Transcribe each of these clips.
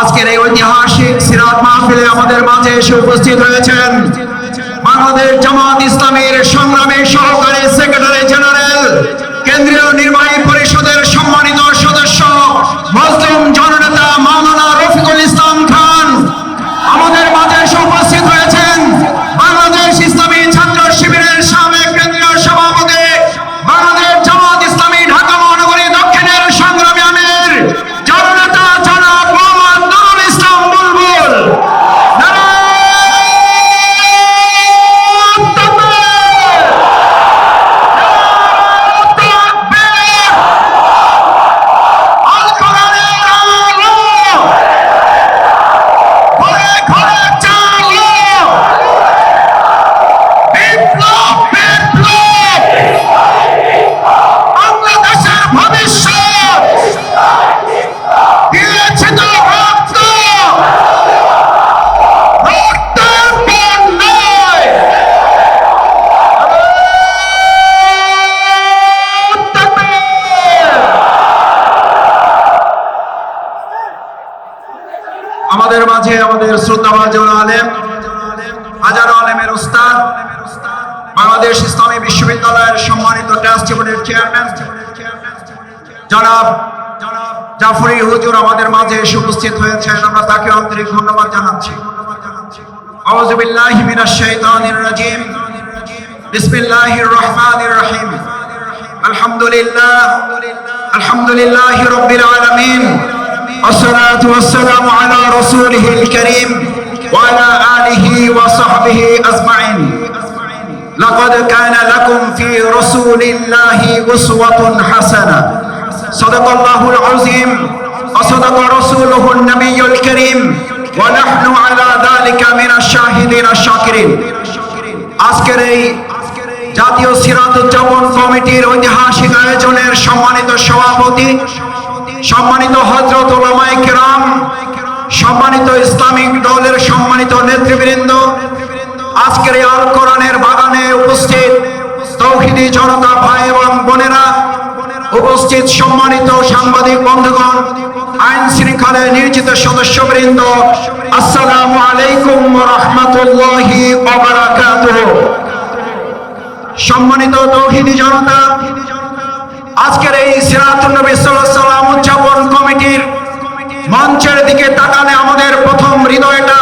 আজকের এই ঐতিহাসিক সিরাত মাহফিলে আমাদের মাঝে এসে উপস্থিত রয়েছেন বাংলাদেশ জামাত ইসলামের সংগ্রামী সহকারী সেক্রেটারি জেনারেল, কেন্দ্রীয় নির্বাহী আমাদের মাঝে, আমাদের শ্রদ্ধাভাজন আলেম, হাজারো আলেমের উস্তাদ, বাংলাদেশ ইসলামী বিশ্ববিদ্যালয়ের সম্মানিত ট্রাস্টি বোর্ডের চেয়ারম্যান জনাব জাফরি হুজুর আমাদের মাঝে এসে উপস্থিত হয়েছেন। আমরা তাকে আন্তরিক ধন্যবাদ জানাচ্ছি। আউযু বিল্লাহি মিনাশ শাইতানির রাজিম। বিসমিল্লাহির রহমানির রহিম। আলহামদুলিল্লাহ, আলহামদুলিল্লাহি রাব্বিল আলামিন। والصلاة والسلام على رسوله الكريم وعلى آله وصحبه أجمعين لقد كان لكم في رسول الله أسوة حسنة صدق الله العظيم وصدق رسوله النبي الكريم ونحن على ذلك من الشاهدين الشاكرين আজকের এই জাতীয় সিরাত উদযাপন কমিটির ঐতিহাসিক আয়োজনের সম্মানিত সভাপতি সম্মানিত হজরত সম্মানিত ইসলামিক দলের সম্মানিত নেতৃবৃন্দ, আজকের আল কোরআনের বাগানে উপস্থিত তৌহিদি জনতা ভাই এবং বোনেরা, উপস্থিত সম্মানিত সাংবাদিক বন্ধুগণ, আইন শৃঙ্খলায় নিয়োজিত সদস্যবৃন্দ, আসসালামু আলাইকুম রহমতুল্লাহি সম্মানিত তৌহিদি জনতা আজকের এই সিরাতুল নবী সাল্লাল্লাহু আলাইহি সাল্লাম উদযাপন কমিটির মঞ্চের দিকে তাকালে আমাদের প্রথম হৃদয়টা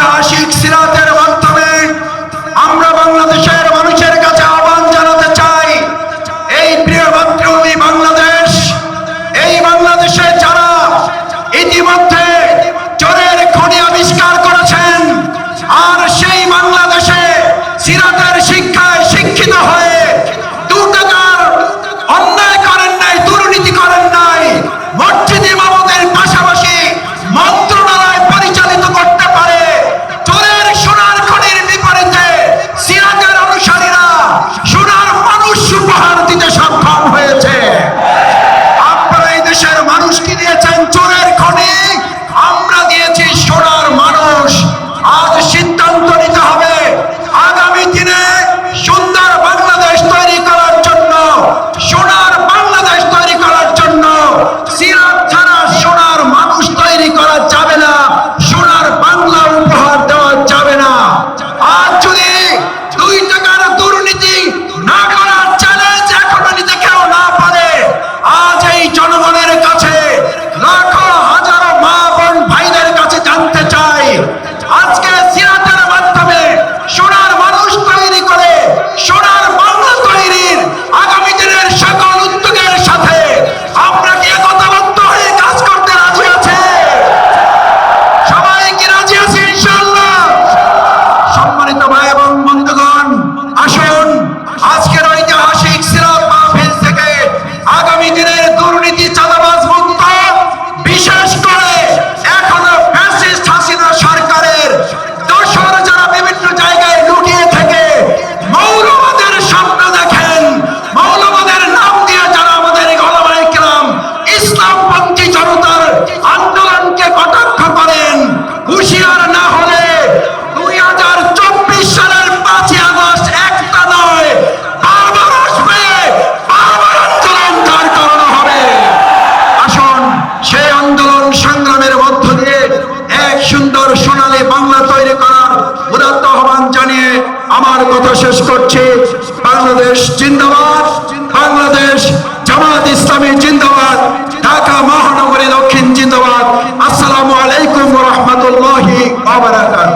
aşık sirat জনতার আন্দোলনকে কটাক্ষ করেন। হুঁশিয়ার না হলে দুই হাজার চব্বিশ সালের পাঁচই আগস্ট একটা নয় আন্দোলন হবে। সেই আন্দোলন সংগ্রামের মধ্য দিয়ে এক সুন্দর বাংলা তৈরি করার উদাত্ত আহ্বান আমার কথা শেষ করছি। বাংলাদেশ জিন্দাবাদ। Bárbara